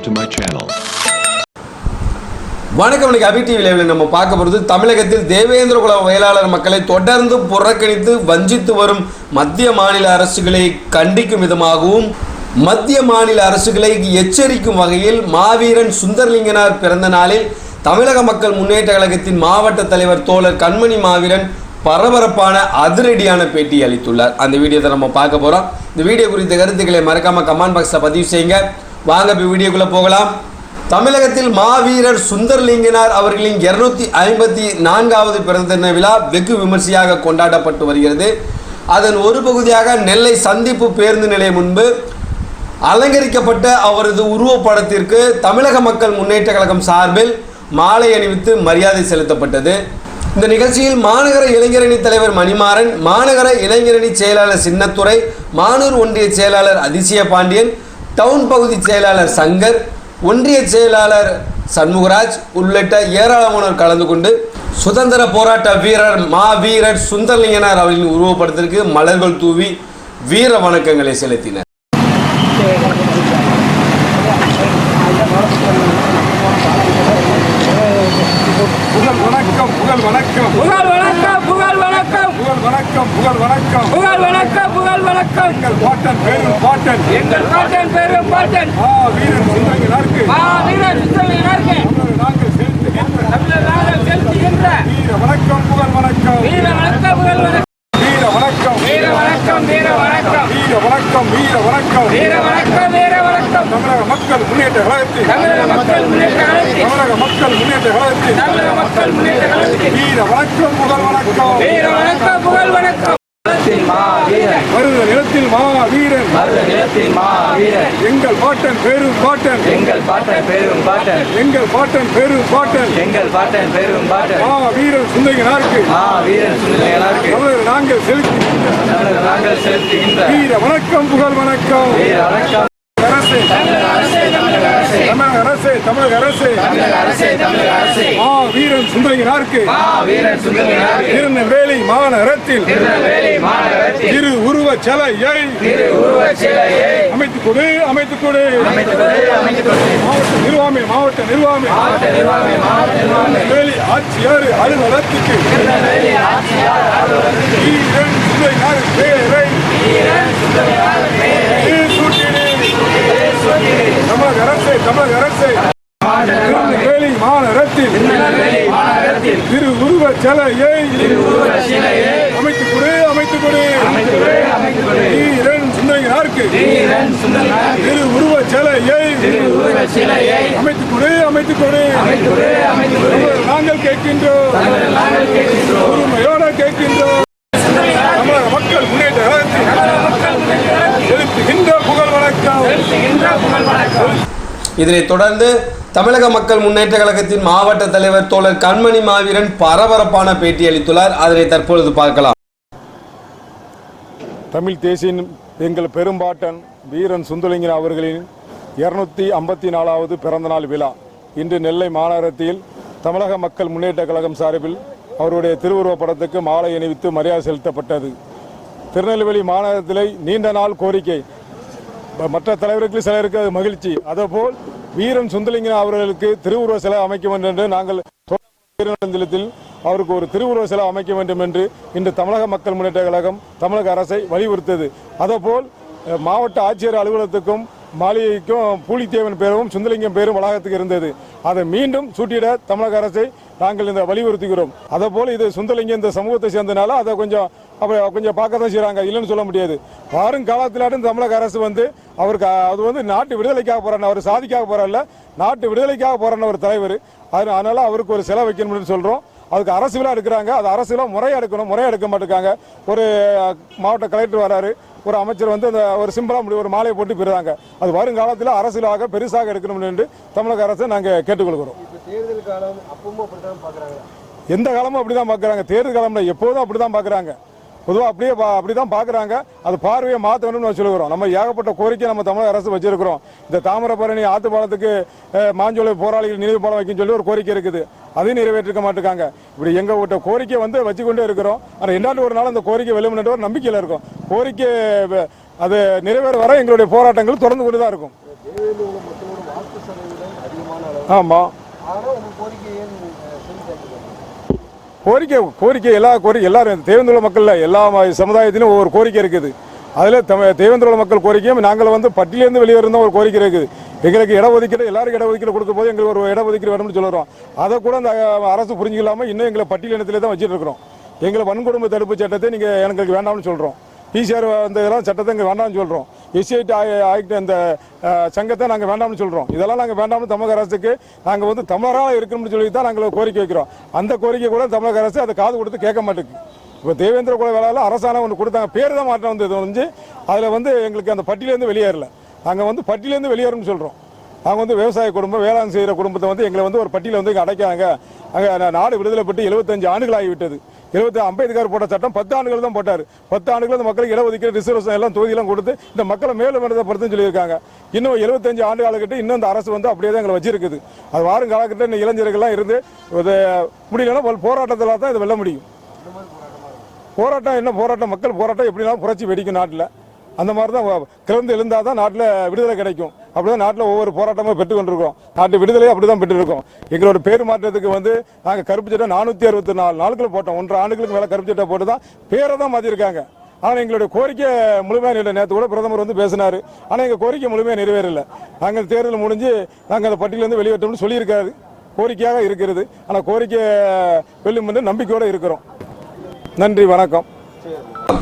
subscribe to my channel. வணக்கம் இன்னைக்கு அபி TV நம்ம பார்க்க போகிறது தமிழகத்தில் தேவேந்திர குல வயலாளர் மக்களை தொடர்ந்து புறக்கணித்து வஞ்சித்து வரும் மத்திய மாநில அரசுகளை கண்டிக்கும் விதமாகவும் மத்திய மாநில அரசுகளை எச்சரிக்கும் வகையில் மாவீரன் சுந்தர்லிங்கனார் பிறந்த நாளில் தமிழக மக்கள் முன்னேற்ற கழகத்தின் மாவட்ட தலைவர் தோழர் கண்மணி மாவீரன் பரபரப்பான அதிரடியான பேட்டி அளித்துள்ளார். அந்த வீடியோவை நம்ம பார்க்க போகிறோம் இந்த வீடியோ குறித்த கருத்துக்களை மறக்காம கமெண்ட் பாக்ஸில் பதிவு செய்யுங்க. வாங்க இப்போ வீடியோக்குள்ளே போகலாம். தமிழகத்தில் மாவீரர் சுந்தர்லிங்கனார் அவர்களின் இருநூத்தி ஐம்பத்தி நான்காவது பிறந்த தின விழா வெகு விமர்சையாக கொண்டாடப்பட்டு வருகிறது. அதன் ஒரு பகுதியாக நெல்லை சந்திப்பு பேருந்து நிலையம் முன்பு அலங்கரிக்கப்பட்ட அவரது உருவப்படத்திற்கு தமிழக மக்கள் முன்னேற்ற கழகம் சார்பில் மாலை அணிவித்து மரியாதை செலுத்தப்பட்டது. இந்த நிகழ்ச்சியில் மாநகர இளைஞரணி தலைவர் மணிமாறன் மாநகர இளைஞரணி செயலாளர் சின்னத்துறை மானூர் ஒன்றிய செயலாளர் அதிசய பாண்டியன் டவுன் பகுதி செயலாளர் சங்கர் ஒன்றிய செயலாளர் சண்முகராஜ் உள்ளிட்ட ஏராளமானோர் கலந்து கொண்டு சுதந்திர போராட்ட வீரர் மாவீரர் சுந்தரலிங்கனார் அவர்களின் உருவப்படத்திற்கு மலர்கள் தூவி வீர வணக்கங்களை செலுத்தினர். புகழ் வணக்கம் புகழ் வணக்கம். புகழ் வணக்கம் வணக்கம் புகழ் வணக்கம். புகழ் வணக்கம் புகழ் வணக்கம். எங்கள் பாட்டன் பேரும் பாட்டன். எங்கள் பாட்டன் பெரும் பாட்டன். ஆ வீரன் சுந்தரங்கனாருக்கு மா வீரர் சுத்தமிழர்க்கு நாங்கள் செலுத்துகின்ற தமிழர் நாங்கள் செலுத்துகின்ற வீர வணக்கம் புகழ் வணக்கம். வீர வணக்கம் புகழ் வணக்கம். வீர வணக்கம். வீர வணக்கம் வீர வணக்கம். வீர வணக்கம் வீர வணக்கம். வீர வணக்கம் வீர வணக்கம். தமிழக மக்கள் முன்னேற்ற கழகத்தில். தமிழக மக்கள் முன்னேற்ற தமிழக மக்கள் முன்னேற்ற கழகத்தில் தமிழக மக்கள் முன்னேற்ற கழகத்தில் வீர வணக்கம் புகழ் வணக்கம். வீர வணக்கம் புகழ் வணக்கம். வருத நிலத்தில் மா வீரன். நிலத்தில் மா வீரன். எங்கள் பாட்டன் பேரும் பாட்டன். எங்கள் பாட்டன் பெரும் பாட்டன். எங்கள் பாட்டன் பேரும் பாட்டன். எங்கள் பாட்டன் பெரும் பாட்டன். மா வீரன் சுந்தரங்கனாருக்கு மா வீரன் சுந்தரனாருக்கு தமிழர் நாங்கள் செலுத்துகின்ற. நாங்கள் செலுத்துகின்ற. வீர வணக்கம் புகழ் வணக்கம். வீர வணக்கம். அரசே தமிழக அரசே தமிழக அரசே தமிழக அரசே தமிழக அரசே. தமிழக அரசே தமிழக அரசே. மா வீரன் சுந்தரங்கனாருக்கு. மா வீரன் சுந்தரனாருக்கு திருநெல்வேலி மாநகரத்தில். திருநெல்வேலி மாநகரத்தில். திரு உருவச் சிலையை திரு சிலையை அமைத்துக் கொடு அமைத்துக் கொடு அமைத்துக் கொடு அமைத்துக் கொடு மாவட்ட நிர்வாகமே மாவட்ட நிர்வாகமே. மாவட்ட நிர்வாகி மாவட்ட நிர்வாகி திருநெல்வேலி ஆட்சியர் அலுவலகத்துக்கு. திருநெல்வேலி ஆட்சியார் அலுவலகத்தில் வீரன் சுந்தரங்கனார் தமிழக அரசு வேலி மாநகரத்தில் திரு உருவ சிலையை அமைத்து கொடு அமைத்து கொடு சிந்தனையாருக்கு திரு உருவ சிலையை அமைத்து கொடு அமைத்து கொடு நாங்கள் கேட்கின்றோம். உரிமையோட கேட்கின்றோம். தமிழக மக்கள் முன்னேற்ற இதனைத் தொடர்ந்து தமிழக மக்கள் முன்னேற்ற கழகத்தின் மாவட்ட தலைவர் தோழர் கண்மணி மாவீரன் பரபரப்பான பேட்டி அளித்துள்ளார். அதனை தற்பொழுது பார்க்கலாம். தமிழ் தேசியின் எங்கள் பெரும்பாட்டன் வீரன் சுந்தலிங்கன் அவர்களின் இருநூத்தி ஐம்பத்தி நாலாவது பிறந்தநாள் விழா. இன்று நெல்லை மாநகரத்தில் தமிழக மக்கள் முன்னேற்ற கழகம் சார்பில் அவருடைய திருவுருவப் படத்துக்கு மாலை அணிவித்து மரியாதை செலுத்தப்பட்டது. திருநெல்வேலி மாநகரத்திலே நீண்ட நாள் கோரிக்கை மற்ற தலைவர்களுக்கு சிலருக்கு அது மகிழ்ச்சி. அதேபோல் வீரன் சுந்தலிங்கன் அவர்களுக்கு திருவுருவ சிலை அமைக்க வேண்டும் என்று நாங்கள் அவருக்கு ஒரு திருவுருவ சிலை அமைக்க வேண்டும் என்று இன்று தமிழக மக்கள் முன்னேற்ற கழகம் தமிழக அரசை வலியுறுத்தது அதேபோல் மாவட்ட ஆட்சியர் அலுவலகத்துக்கும் மாளிகைக்கும் பூலித்தேவன் பேரும் சுந்தலிங்கம் பேரும் வளாகத்துக்கு இருந்தது. அதை மீண்டும் சூட்டிட தமிழக அரசை நாங்கள் இந்த வலியுறுத்துகிறோம். அதேபோல் இது சுந்தலிங்கம் இந்த சமூகத்தை சேர்ந்தனால அதை கொஞ்சம் அப்ப கொஞ்சம் பார்க்க தான் செய்கிறாங்க இல்லைன்னு சொல்ல முடியாது. வரும் காலத்திலாட்டும் தமிழக அரசு வந்து அவருக்கு அது வந்து நாட்டு விடுதலைக்காக போறாரு அவர் சாதிக்காக போறல்ல நாட்டு விடுதலைக்காக போறான ஒரு தலைவர். அது அதனால அவருக்கு ஒரு செலவு வைக்கணும்னு சொல்றோம். அதுக்கு அரசு விழா எடுக்கிறாங்க. அது அரசு விழா முறையா எடுக்கணும். முறையா எடுக்க மாட்டேங்காங்க ஒரு மாவட்ட கலெக்டர் வராரு. ஒரு அமைச்சர் வந்து அந்த ஒரு சிம்பிளா முடி ஒரு மாலையை போட்டு போயிடுறாங்க. அது வருங்காலத்தில் அரசு விழாவாக பெருசாக எடுக்கணும் என்று தமிழக அரசை நாங்கள் கேட்டுக்கொள்கிறோம். எந்த காலமும் அப்படிதான் பார்க்கறாங்க தேர்தல் காலம்ல எப்போதும் அப்படிதான் பார்க்கறாங்க பொதுவாக அப்படியே பா- அப்படிதான் பார்க்கறாங்க அது பார்வையை மாற்றணும்னு நம்ம சொல்லுகிறோம். நம்ம ஏகப்பட்ட கோரிக்கை நம்ம தமிழக அரசு வச்சிருக்கிறோம். இந்த தாமிரபரணி ஆத்து பாலத்துக்கு அஹ், மாஞ்சோலை போராளிகள் நினைவு பாலம் வைக்கணும்னு சொல்லி ஒரு கோரிக்கை இருக்குது. அதையும் நிறைவேற்றிருக்க மாட்டேங்காங்க இப்படி எங்க விட்ட கோரிக்கை வந்து வச்சுக்கொண்டே இருக்கிறோம். ஆனால் என்னாண்டு ஒரு நாள் அந்த கோரிக்கை வெளிமன்ற ஒரு நம்பிக்கையில் இருக்கும். கோரிக்கை அது நிறைவேற வர எங்களுடைய போராட்டங்கள் தொடர்ந்து கொண்டு தான் இருக்கும் ஆமாம் கோரிக்கை கோரிக்கை எல்லா கோரிக்கை எல்லாரும் தேவேந்திர மக்கள்ல எல்லா சமுதாயத்திலும் ஒவ்வொரு கோரிக்கை இருக்குது. அதில் தமிழ் தேவேந்திர மக்கள் கோரிக்கையும் நாங்கள் வந்து பட்டியலேருந்து வெளியே ஒரு கோரிக்கை இருக்குது. எங்களுக்கு இடஒதுக்கீடு எல்லாருக்கும் இடஒதுக்கீடு கொடுக்கும் போது எங்களுக்கு ஒரு இடஒதுக்கீடு வேணும்னு சொல்லுறோம். அதை கூட அந்த அரசு புரிஞ்சுக்கலாமல் இன்னும் எங்களை பட்டியல் இனத்திலே தான் வச்சுட்டு இருக்கிறோம். எங்களை வன்கொடுமை தடுப்பு சட்டத்தை நீங்கள் எனக்கு வேண்டாம்னு சொல்கிறோம் பிசிஆர் அந்த இதெல்லாம் சட்டத்தை இங்கே வேண்டாம்னு சொல்கிறோம் எஸ்ஐடி ஆக்ட் அந்த சங்கத்தை நாங்கள் வேண்டாம்னு சொல்கிறோம் இதெல்லாம் நாங்கள் வேண்டாம்னு தமிழக அரசுக்கு நாங்கள் வந்து தமிழராக இருக்கணும்னு சொல்லி தான் நாங்கள் கோரிக்கை வைக்கிறோம். அந்த கோரிக்கை கூட தமிழக அரசு அதை காது கொடுத்து கேட்க மாட்டேங்குது. இப்போ தேவேந்திர குல வேளாளர் அரசாணை ஒன்று கொடுத்தாங்க. பேர் தான் மாற்றம் வந்து இது வந்து அதில் வந்து எங்களுக்கு அந்த பட்டியலேருந்து வெளியேறல. நாங்கள் வந்து பட்டியலேருந்து வெளியேறணும்னு சொல்கிறோம் நாங்கள் வந்து விவசாய குடும்பம் வேளாண் செய்கிற குடும்பத்தை வந்து எங்களை வந்து ஒரு பட்டியலில் வந்து இங்கே அடைக்காங்க அங்கே நாடு விடுதலை பட்டு எழுபத்தஞ்சு ஆண்டுகள் ஆகிவிட்டது. எழுபத்தி அம்பேத்கர் போட்ட சட்டம் பத்து ஆண்டுகள் தான் போட்டார். பத்து ஆண்டுகள் அந்த மக்களுக்கு இடஒதுக்கீடு ரிசர்வேஷன் எல்லாம் தொகுதியெல்லாம் கொடுத்து இந்த மக்களை மேலும் படுத்துன்னு சொல்லியிருக்காங்க. இன்னும் எழுபத்தஞ்சு ஆண்டு காலக்கிட்ட இன்னும் இந்த அரசு வந்து அப்படியே தான் எங்களை வச்சிருக்குது. அது வாரம் காலக்கிட்ட இந்த இளைஞர்கள்லாம் இருந்து இது முடியலன்னா போராட்டத்தில் தான் இதை வெல்ல முடியும். போராட்டம் என்ன? போராட்டம் மக்கள் போராட்டம் எப்படினாலும் புரட்சி வெடிக்கும் நாட்டில். அந்த மாதிரி தான் கிளந்து எழுந்தால் தான் நாட்டில் விடுதலை கிடைக்கும். அப்படி தான் நாட்டில் ஒவ்வொரு போராட்டமும் பெற்று கொண்டிருக்கோம் நாட்டு விடுதலையை அப்படி தான் பெற்றிருக்கோம். எங்களோட பேர் மாற்றத்துக்கு வந்து நாங்கள் கருப்பு சட்டை நானூற்றி அறுபத்தி நாலு நாட்கள் போட்டோம். ஒன்றரை ஆண்டுகளுக்கு மேலே கருப்பு சட்டை போட்டு தான் பேரை தான் மாற்றிருக்காங்க ஆனால் எங்களுடைய கோரிக்கை முழுமையாக இல்லை நேற்று கூட பிரதமர் வந்து பேசினார். ஆனால் எங்கள் கோரிக்கை முழுமையாக நிறைவேறலை. நாங்கள் தேர்தல் முடிஞ்சு நாங்கள் அந்த பட்டியலேருந்து வெளியேற்றோம்னு சொல்லியிருக்காரு. கோரிக்கையாக இருக்கிறது. ஆனால் கோரிக்கை வெல்லும் என்று நம்பிக்கையோடு இருக்கிறோம். நன்றி வணக்கம்.